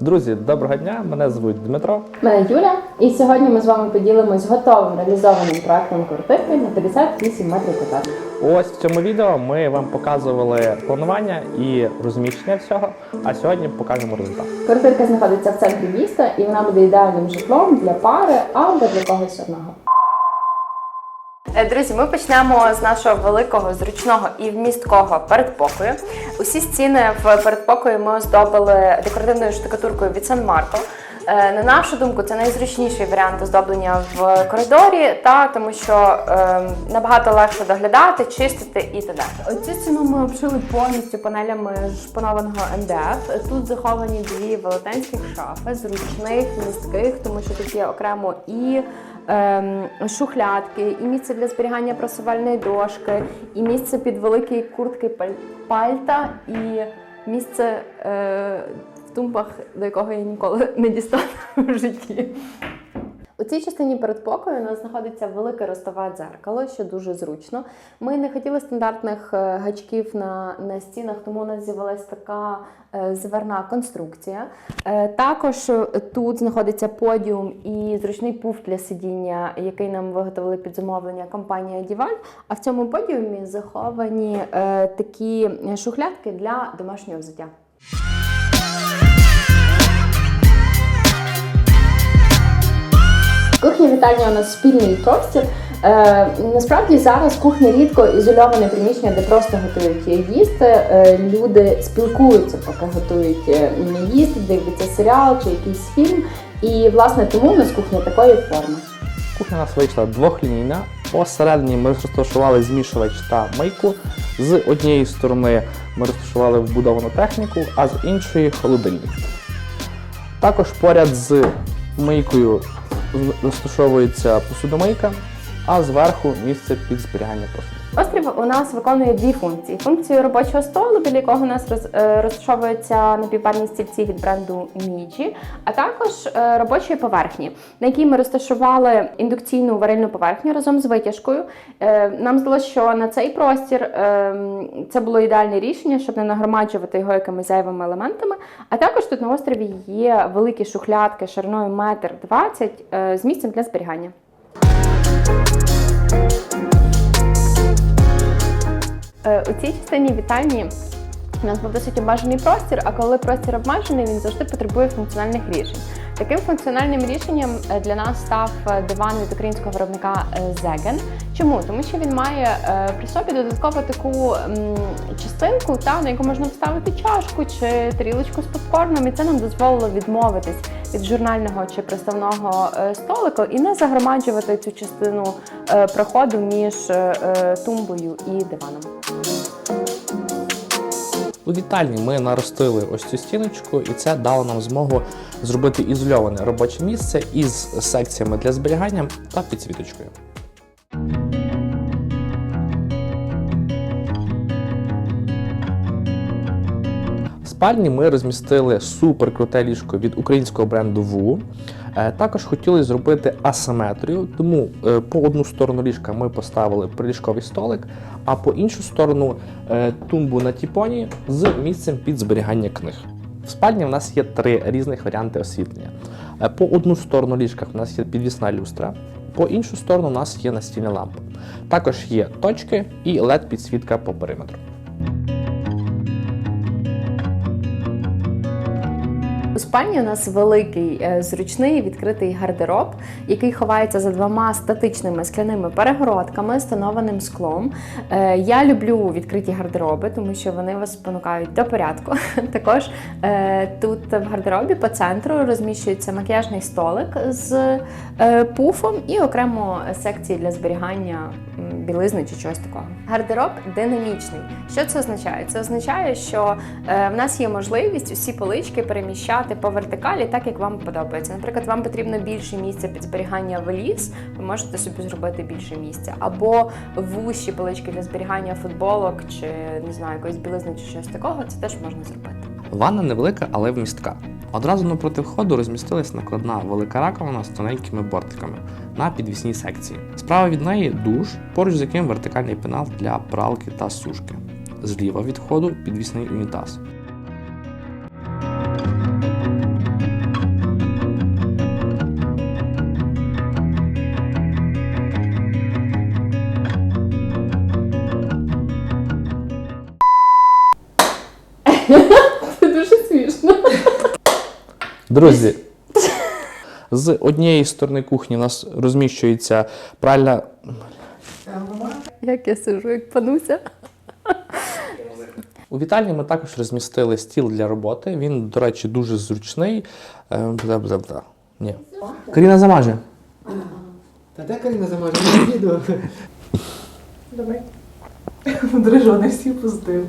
Друзі, доброго дня! Мене звуть Дмитро. Мене Юля, і сьогодні ми з вами поділимось готовим реалізованим проектом квартирки на 58 метрів квадратних. Ось в цьому відео ми вам показували планування і розміщення всього. А сьогодні покажемо результат. Квартирка знаходиться в центрі міста, і вона буде ідеальним житлом для пари або для когось одного. Е, Друзі, ми почнемо з нашого великого, зручного і вмісткого передпокою. Усі стіни в передпокої ми оздобили декоративною штукатуркою від San Marco. Е, На нашу думку, це найзручніший варіант оздоблення в коридорі, та тому що е, набагато легше доглядати, чистити і т.д. Оцю стіну ми обшили повністю панелями шпанованого МДФ. Тут заховані дві велетенських шафи, зручних, містких, тому що тут є окремо і ем, шухлядки, і місце для зберігання просувальної дошки, і місце під великі куртки паль- пальта, і місце е, в тумбах, до якого я ніколи не дістану в житті. Цій частині передпокою у нас знаходиться велике ростове дзеркало, що дуже зручно. Ми не хотіли стандартних е, гачків на, на стінах, тому у нас з'явилася така е, зверна конструкція. Е, також тут знаходиться подіум і зручний пуф для сидіння, який нам виготовили під замовлення компанія Діваль. А в цьому подіумі заховані такі шухлядки для домашнього взуття. Кухня вітальня у нас спільний простір. Е, насправді зараз кухня рідко ізольоване приміщення, де просто готують їсти. Е, люди спілкуються, поки готують е, їсти, дивляться серіал чи якийсь фільм. І власне тому у нас кухня такої форми. Кухня у нас вийшла двохлінійна. Посередині ми розташували змішувач та мийку. З однієї сторони ми розташували вбудовану техніку, а з іншої холодильник. Також поряд з мийкою розташовується посудомийка, а зверху місце під зберігання посуду. Острів у нас виконує дві функції: функцію робочого столу, біля якого у нас е, розташовуються напівпарні стільці від бренду Міджі, а також е, робочої поверхні, на якій ми розташували індукційну варильну поверхню разом з витяжкою. Е, Нам здалося, що на цей простір це було ідеальне рішення, щоб не нагромаджувати його якимись зайвими елементами. А також тут на острові є великі шухлядки шириною метр двадцять з місцем для зберігання. У цій частині вітальні у нас був досить обмежений простір, а коли простір обмежений, він завжди потребує функціональних рішень. Таким функціональним рішенням е, для нас став е, диван від українського виробника е, Zegen. Чому? Тому що він має е, при собі додатково таку частинку, та, на яку можна вставити чашку чи тарілочку з попкорном, і це нам дозволило відмовитись від журнального чи приставного е, столику і не загромаджувати цю частину е, проходу між е, тумбою і диваном. У вітальні ми наростили ось цю стіночку, і це дало нам змогу зробити ізольоване робоче місце із секціями для зберігання та підсвіточкою. Спальні ми розмістили супер круте ліжко від українського бренду ВУ. Е, Також хотіли зробити асиметрію, тому е, по одну сторону ліжка ми поставили приліжковий столик, а по іншу сторону е, тумбу на тіпоні з місцем під зберігання книг. В спальні в нас є три різних варіанти освітлення. По одну сторону ліжка в нас є підвісна люстра, по іншу сторону у нас є настільні лампи. Також є точки і led підсвітка по периметру. У спальні у нас великий е, зручний відкритий гардероб, який ховається за двома статичними скляними перегородками, встановленим склом. Е, Я люблю відкриті гардероби, тому що вони вас спонукають до порядку. Також е, тут в гардеробі по центру розміщується макіяжний столик з пуфом і окремо секції для зберігання білизни чи чогось такого. Гардероб динамічний. Що це означає? Це означає, що в нас є можливість усі полички переміщати по вертикалі, так як вам подобається. Наприклад, вам потрібно більше місця під зберігання валіз, ви можете собі зробити більше місця, або вущі полички для зберігання футболок чи не знаю, якоїсь білизни чи щось такого. Це теж можна зробити. Ванна невелика, але вмістка. Одразу напроти входу розмістилась накладна велика раковина з тоненькими бортиками на підвісній секції. Справа від неї душ, поруч з яким вертикальний пенал для пралки та сушки. Зліва від входу підвісний унітаз. Це дуже смішно. Друзі, з однієї сторони кухні у нас розміщується пральна. Як я сижу, як пануся. У вітальні ми також розмістили стіл для роботи. Він, до речі, дуже зручний. Е, бла-бла-бла. Ні. Каріна замаже. Та де Каріна замаже? Не відео. Давай. Дрижони всі пустив.